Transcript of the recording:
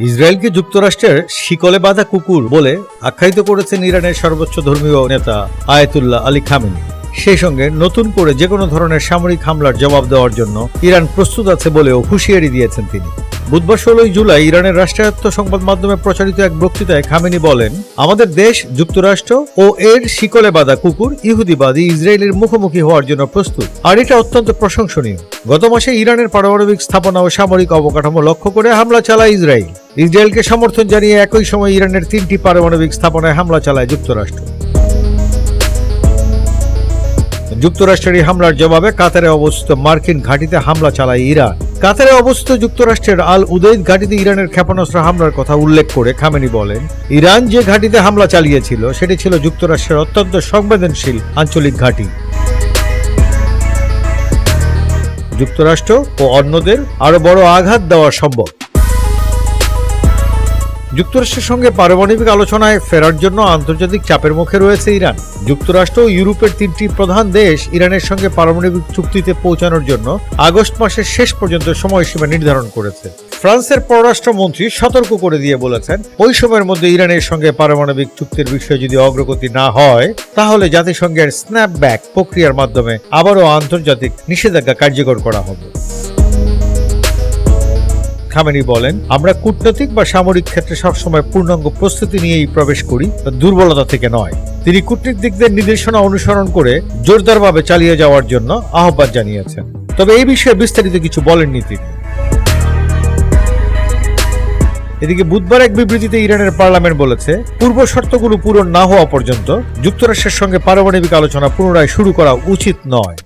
ইসরায়েলকে যুক্তরাষ্ট্রের শিকলে বাঁধা কুকুর বলে আখ্যায়িত করেছেন ইরানের সর্বোচ্চ ধর্মীয় নেতা আয়াতুল্লাহ আলী খামিনি। সেই সঙ্গে নতুন করে যে কোনো ধরনের সামরিক হামলার জবাব দেওয়ার জন্য ইরান প্রস্তুত আছে বলেও হুঁশিয়ারি দিয়েছেন তিনি। বুধবার ষোলোই জুলাই ইরানের রাষ্ট্রায়ত্ত সংবাদ মাধ্যমে প্রচারিত এক বক্তৃতায় খামেনি বলেন, আমাদের দেশ, যুক্তরাষ্ট্র ও এর শিকলে বাঁধা কুকুর ইহুদিবাদী ইসরায়েলের মুখোমুখি হওয়ার জন্য প্রস্তুত, আর এটা অত্যন্ত প্রশংসনীয়। গত মাসে ইরানের পারমাণবিক স্থাপনা ও সামরিক অবকাঠামো লক্ষ্য করে হামলা চালায় ইসরায়েল। ইসরায়েলকে সমর্থন জানিয়ে একই সময় ইরানের তিনটি পারমাণবিক স্থাপনায় হামলা চালায় যুক্তরাষ্ট্র। যুক্তরাষ্ট্রের হামলার জবাবে কাতারে অবস্থিত মার্কিন ঘাঁটিতে হামলা চালায় ইরান। কাতারে অবস্থিত যুক্তরাষ্ট্রের আল উদৈদ ঘাঁটিতে ইরানের ক্ষেপণাস্ত্র হামলার কথা উল্লেখ করে খামেনি বলেন, ইরান যে ঘাঁটিতে হামলা চালিয়েছিল, সেটি ছিল যুক্তরাষ্ট্রের অত্যন্ত সংবেদনশীল আঞ্চলিক ঘাঁটি। যুক্তরাষ্ট্র ও অন্যদের আরও বড় আঘাত দেওয়া সম্ভব। যুক্তরাষ্ট্রের সঙ্গে পারমাণবিক আলোচনায় ফেরার জন্য আন্তর্জাতিক চাপের মুখে রয়েছে ইরান। যুক্তরাষ্ট্র ও ইউরোপের তিনটি প্রধান দেশ ইরানের সঙ্গে পারমাণবিক চুক্তিতে পৌঁছানোর জন্য আগস্ট মাসের শেষ পর্যন্ত সময়সীমা নির্ধারণ করেছে। ফ্রান্সের পররাষ্ট্রমন্ত্রী সতর্ক করে দিয়ে বলেছেন, ওই সময়ের মধ্যে ইরানের সঙ্গে পারমাণবিক চুক্তির বিষয়ে যদি অগ্রগতি না হয়, তাহলে জাতিসংঘের স্ন্যাপব্যাক প্রক্রিয়ার মাধ্যমে আবারও আন্তর্জাতিক নিষেধাজ্ঞা কার্যকর করা হবে। খামেনি বলেন, আমরা কূটনৈতিক বা সামরিক ক্ষেত্রে সবসময় পূর্ণাঙ্গ প্রস্তুতি নিয়েই প্রবেশ করি দুর্বলতা থেকে নয়। তিনি কূটনীতিকদের নির্দেশনা অনুসরণ করে জোরদারভাবে চালিয়ে যাওয়ার জন্য আহ্বান জানিয়েছেন। তবে এই বিষয়ে বিস্তারিত কিছু বলেননি তিনি। এদিকে বুধবার এক বিবৃতিতে ইরানের পার্লামেন্ট বলেছে, পূর্ব শর্তগুলো পূরণ না হওয়া পর্যন্ত যুক্তরাষ্ট্রের সঙ্গে পারমাণবিক আলোচনা পুনরায় শুরু করা উচিত নয়।